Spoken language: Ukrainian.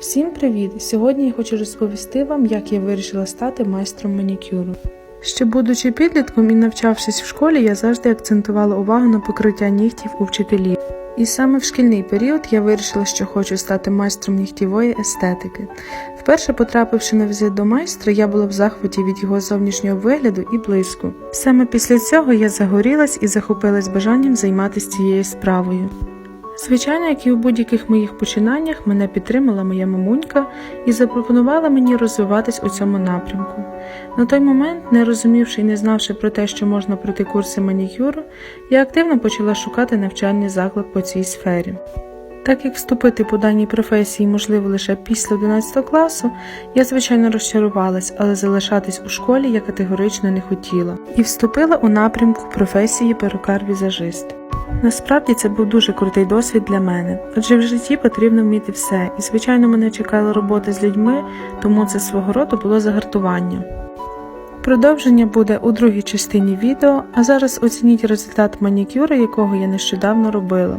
Всім привіт! Сьогодні я хочу розповісти вам, як я вирішила стати майстром манікюру. Ще будучи підлітком і навчавшись в школі, я завжди акцентувала увагу на покриття нігтів у вчителів. І саме в шкільний період я вирішила, що хочу стати майстром нігтєвої естетики. Вперше потрапивши на візит до майстра, я була в захваті від його зовнішнього вигляду і блиску. Саме після цього я загорілась і захопилась бажанням займатися цією справою. Звичайно, як і у будь-яких моїх починаннях, мене підтримала моя мамунька і запропонувала мені розвиватись у цьому напрямку. На той момент, не розумівши і не знавши про те, що можна пройти курси манікюру, я активно почала шукати навчальний заклад по цій сфері. Так як вступити по даній професії можливо лише після 11 класу, я звичайно розчарувалась, але залишатись у школі я категорично не хотіла і вступила у напрямку професії перукар-візажист. Насправді це був дуже крутий досвід для мене, адже в житті потрібно вміти все, і звичайно мене чекала робота з людьми, тому це свого роду було загартування. Продовження буде у другій частині відео, а зараз оцініть результат манікюра, якого я нещодавно робила.